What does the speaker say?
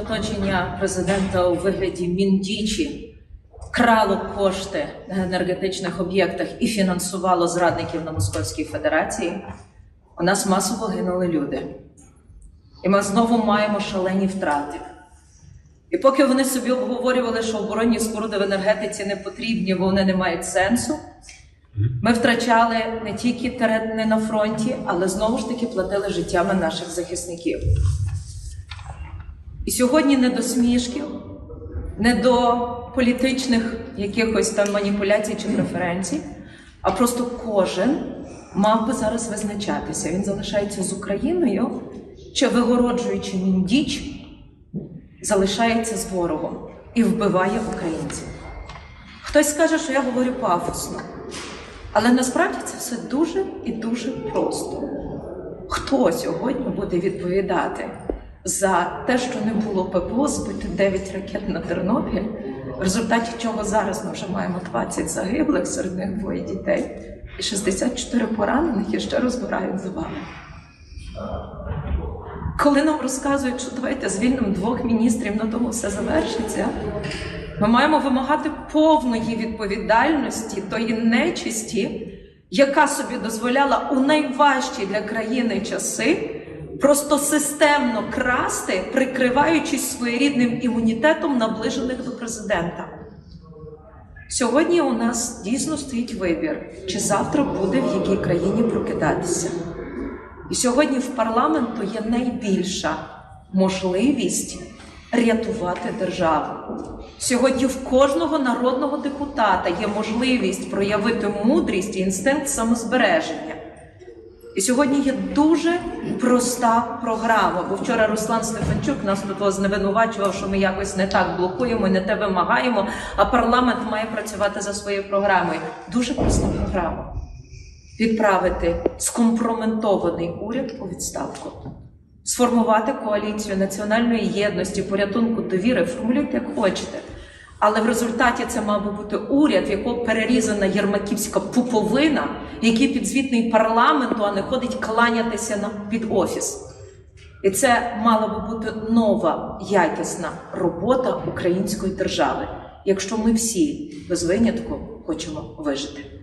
Оточення президента у вигляді Міндічі крало кошти на енергетичних об'єктах і фінансувало зрадників на Московській Федерації. У нас масово гинули люди. І ми знову маємо шалені втрати. І поки вони собі обговорювали, що оборонні споруди в енергетиці не потрібні, бо вони не мають сенсу, ми втрачали не тільки терени на фронті, але знову ж таки платили життями наших захисників. І сьогодні не до смішків, не до політичних якихось там маніпуляцій чи преференцій, а просто кожен мав би зараз визначатися. Він залишається з Україною, чи вигороджуючи міндіч, залишається з ворогом і вбиває українців. Хтось скаже, що я говорю пафосно, але насправді це все дуже і дуже просто. Хто сьогодні буде відповідати за те, що не було ППО, збити 9 ракет на Тернопіль, в результаті чого зараз ми вже маємо 20 загиблих, серед них двоє дітей, і 64 поранених і ще розбирають за вами. Коли нам розказують, що давайте звільнимо двох міністрів, на тому все завершиться. Ми маємо вимагати повної відповідальності тої нечисті, яка собі дозволяла у найважчі для країни часи просто системно красти, прикриваючись своєрідним імунітетом наближених до президента. Сьогодні у нас дійсно стоїть вибір, чи завтра буде в якій країні прокидатися. І сьогодні в парламенту є найбільша можливість рятувати державу. Сьогодні в кожного народного депутата є можливість проявити мудрість і інстинкт самозбереження. І сьогодні є дуже проста програма. Бо вчора Руслан Стефанчук нас тут зневинувачував, що ми якось не так блокуємо, не те вимагаємо, а парламент має працювати за своєю програмою. Дуже проста програма відправити скомпрометований уряд у відставку, сформувати коаліцію національної єдності, порятунку довіри, формулюйте як хочете. Але в результаті це мав би бути уряд, в якого перерізана єрмаківська пуповина, який підзвітний парламенту, а не ходить кланятися на під офіс. І це мала би бути нова якісна робота української держави, якщо ми всі без винятку хочемо вижити.